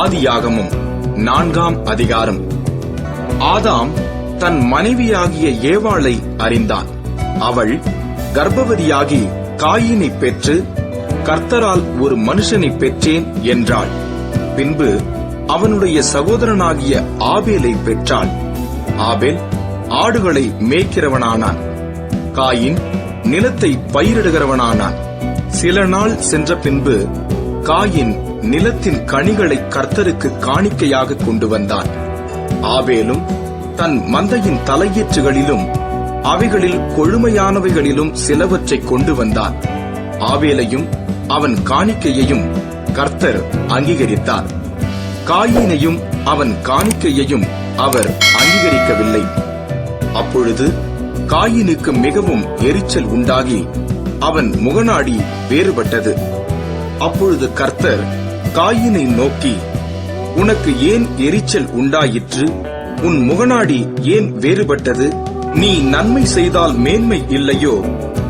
ஆதியாகமும் நான்காம் அதிகாரம். ஆதாம் தன் மனைவியாகிய ஏவாளை அறிந்தான். அவள் கர்ப்பவதியாகி காயினை பெற்று கர்த்தரால் ஒரு மனுஷனை பெற்றேன் என்றாள். பின்பு அவனுடைய சகோதரனாகிய ஆபேலை பெற்றாள். ஆபேல் ஆடுகளை மேய்க்கிறவனானான். காயின் நிலத்தை பயிரிடுகிறவனானான். சில நாள் சென்ற பின்பு காயின் நிலத்தின் கனிகளை கர்த்தருக்கு காணிக்கையாக கொண்டு வந்தான். ஆவேலும் தன் மந்தையின் தலையீற்றுகளிலும் அவைகளில் கொழுமையானவைகளிலும் சிலவற்றை கொண்டு வந்தான். ஆவேலையும் அவன் காணிக்கையையும் கர்த்தர் அங்கீகரித்தார். காயினையும் அவன் காணிக்கையையும் அவர் அங்கீகரிக்கவில்லை. அப்பொழுது காயினுக்கு மிகவும் எரிச்சல் உண்டாகி அவன் முகநாடி வேறுபட்டது. அப்பொழுது கர்த்தர் காயினை நோக்கி உனக்கு ஏன் எரிச்சல் உண்டாயிற்று? உன் முகநாடி ஏன் வேறுபட்டது? நீ நன்மை செய்தால் மேன்மை இல்லையோ?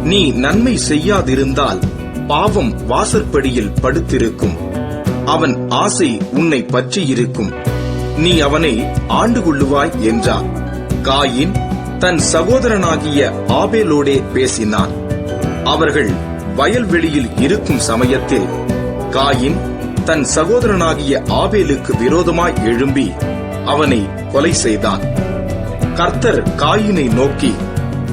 நீ நன்மை செய்யாதிருந்தால் பாவம் வாசற்படியில் படுத்திருக்கும். அவன் ஆசை உன்னை பற்றியிருக்கும் நீ அவனை ஆண்டு கொள்ளுவாய் என்றார் காயின் தன் சகோதரனாகிய ஆபேலோடே பேசினான். அவர்கள் வயல்வெளியில் இருக்கும் சமயத்தில் காயின் தன் சகோதரனாகிய ஆபேலுக்கு விரோதமாய் எழும்பி அவனை கொலை செய்தான். கர்த்தர் காயினை நோக்கி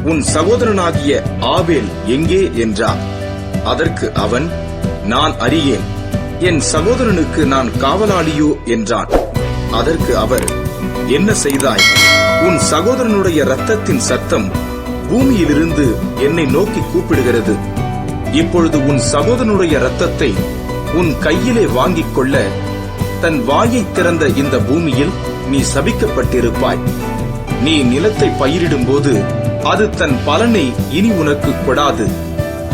உன் சகோதரனாகிய ஆவேல் எங்கே? என்றார். அதற்கு அவன் நான் அறியேன். என் சகோதரனுக்கு நான் காவலாளியோ? என்றான். அதற்கு அவர் என்ன செய்தாய்? உன் சகோதரனுடைய ரத்தத்தின் சத்தம் பூமியிலிருந்து என்னை நோக்கி கூப்பிடுகிறது. இப்பொழுது உன் சகோதரனுடைய ரத்தத்தை உன் கையிலே வாங்கிக் கொள்ள தன் வாயை திறந்த இந்த பூமியில் நீ சபிக்கப்பட்டிருப்பாய். நீ நிலத்தை பயிரிடும்போது அது தன் பலனை இனி உனக்கு கொடாது.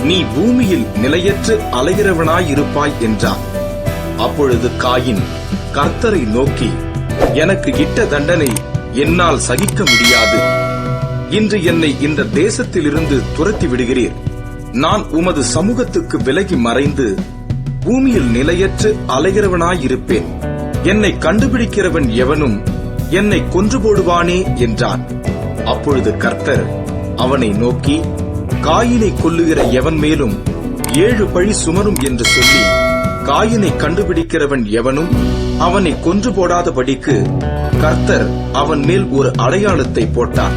நீ பூமியில் நிலையற்று அலைகிறவனாயிருப்பாய் என்றான். அப்பொழுது காயின் கர்த்தரை நோக்கி எனக்கு இட்ட தண்டனை என்னால் சகிக்க முடியாது. இன்று என்னை இந்த தேசத்திலிருந்து துரத்தி விடுகிறீர். நான் உமது சமூகத்துக்கு விலகி மறைந்து பூமியில் நிலையற்று அலைகிறவனாயிருப்பேன். என்னை கண்டுபிடிக்கிறவன் எவனும் என்னை கொன்று போடுவானே என்றான். அப்பொழுது கர்த்தர் அவனை நோக்கி காயினை கொல்லுகிற எவன் மேலும் ஏழு பழி சுமரும் என்று சொல்லி காயினை கண்டுபிடிக்கிறவன் எவனும் அவனை கொன்று போடாதபடிக்கு கர்த்தர் அவன் மேல் ஒரு அடையாளத்தை போட்டான்